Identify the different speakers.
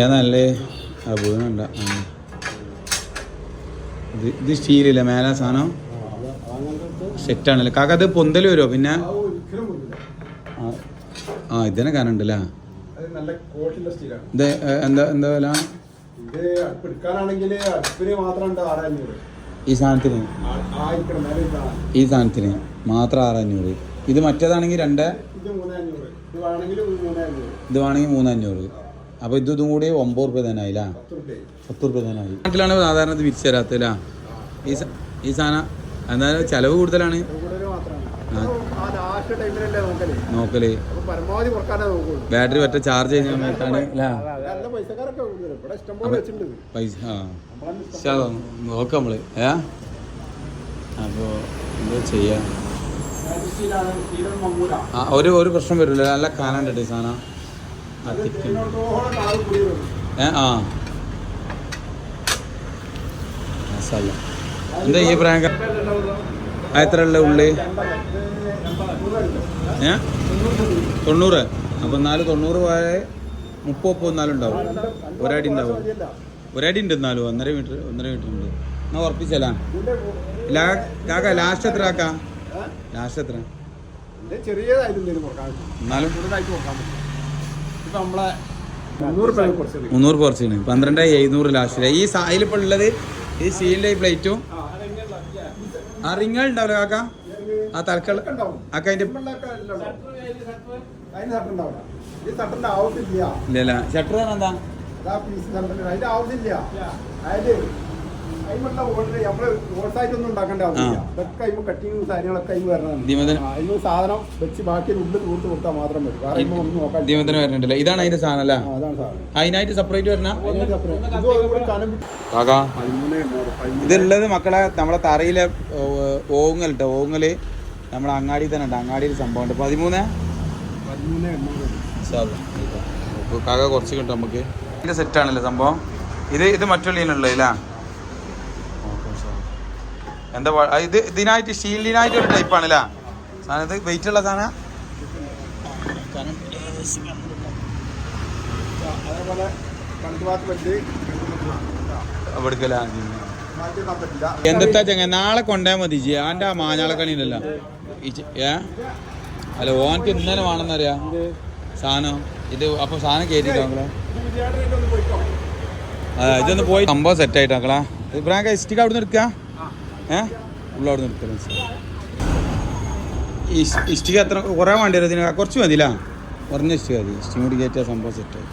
Speaker 1: ഏതല്ലേ ആ വീണുണ്ട ഇത് ഇത് സ്റ്റീലില്ല മേലെ സാധനം. സെറ്റാണല്ലേ? കാക്ക അത് പൊന്തൽ വരുമോ പിന്നെ? ആ, ആ ഇതിനെ
Speaker 2: കാണണ്ടല്ലേ?
Speaker 1: ഇത് എന്താ വില? ഈ സാധനത്തിന്? ഈ സാധനത്തിന് മാത്രം ആറഞ്ഞൂറ് ഇത് മറ്റേതാണെങ്കിൽ രണ്ട്?
Speaker 2: ഇത് വേണമെങ്കിൽ
Speaker 1: മൂന്നഞ്ഞൂറ് അപ്പോൾ ഇത് കൂടി ഒമ്പത് റുപ്യ തന്നെ ആയില്ല?
Speaker 2: പത്ത് റുപ്യ
Speaker 1: തന്നെ ആയി. നാട്ടിലാണ് സാധാരണ ഇത് വിരിച്ചു തരാത്തല്ല ഈ ഈ സാധനം എന്തായാലും ചിലവ് കൂടുതലാണ്. നോക്കൽ.
Speaker 2: അപ്പൊ
Speaker 1: ബാറ്ററി പറ്റ ചാർജ്
Speaker 2: വെച്ചിട്ടുണ്ട്
Speaker 1: പൈസ നോക്കാം ഏ? അപ്പോൾ എന്താ ചെയ്യാ? ഒരു ഒരു പ്രശ്നം വരില്ല. നല്ല കാനുണ്ട് സാധനം. ആ. മാഷാഅല്ലാ. എന്താ ഈ പ്രായം ആ എത്ര ഉള്ള? ഉള്ളി ഏ? തൊണ്ണൂറ്. അപ്പം നാല് തൊണ്ണൂറ് പോയ മുപ്പത് മുപ്പത് നാലും ഉണ്ടാവും. ഒരടി ഉണ്ടാവും. ഒരടി ഉണ്ട് എന്നാലും ഒന്നര മീറ്റർ ഒന്നര മീറ്റർ ഉണ്ട്. എന്നാ ഉറപ്പിച്ചല്ല കാക്ക ലാസ്റ്റ് എത്ര ആക്കാ ലാസ്റ്റ് എത്ര? എന്നാലും
Speaker 2: നമ്മളെ മുന്നൂറ്
Speaker 1: കുറച്ചാണ് പന്ത്രണ്ട് എഴുന്നൂറ് ലാസ്റ്റ് ഈ സായിലിപ്പോൾ ഉള്ളത് ഈ സീലിന്റെ ഈ പ്ലേറ്റും ആ റിങ്ങൾ ഉണ്ടാവില്ല കാക്ക? ആ
Speaker 2: തലക്കൾ
Speaker 1: ആക്ക
Speaker 2: അതിന്റെ
Speaker 1: ഇല്ലല്ല ഷട്ടർ എന്താ? ഇതാണ് അതിന്റെ സാധനം അല്ല?
Speaker 2: അതാണ് സാധനം.
Speaker 1: അതിനായിട്ട് സെപ്പറേറ്റ് വരണ കാക്കാ ഇതുള്ളത് മക്കളെ നമ്മളെ തറയിലെ ഓങ്ങൽ കേട്ടോ ഓങ്ങൽ നമ്മളെ അങ്ങാടി തന്നെ ഉണ്ട് അങ്ങാടിയിൽ സംഭവം ഉണ്ട് പതിമൂന്ന്. കാക്ക കുറച്ച് കിട്ടും നമുക്ക്. ഇതിന്റെ സെറ്റ് ആണല്ലേ സംഭവം. ഇത് ഇത് മറ്റുള്ള അല്ലേ എന്താ ഇത് ഇതിനായിട്ട് സ്റ്റീലിനായിട്ട് ഒരു ടൈപ്പാണ് ആണല്ലേ? സാധനം ഇത് വെയിറ്റ് ഉള്ള സാധനം? എന്താ ചെങ്ങ നാളെ കൊണ്ടേ മതി ജി. ആന്റെ ആ മാഞ്ഞാളക്കണി കണി ഈ ഏ? അല്ല ഓനക്ക് ഇന്നലെ വേണമെന്നറിയാ. സാധനം. ഇത് അപ്പൊ സാധനം കയറ്റിട്ടോ മക്കളെ?
Speaker 2: ഇത് ഒന്ന് പോയിക്കോ.
Speaker 1: അതെ ഇതൊന്ന് പോയി സംഭവം സെറ്റ് ആയിട്ടാക്കളാ ഇബ്രാഹിം സ്റ്റിക്ക് അവിടെ നിന്ന് എടുക്കുക ഏ? ഉള്ള ഇഷ്ടിക എത്ര കുറേ വേണ്ടി വരും ഇതിന്. കുറച്ച് മതിയില്ല? കുറഞ്ഞ ഇഷ്ടിക മതി. ഇഷ്ടിക കൂടി കയറ്റിയ സംഭവം സെറ്റ് ആയി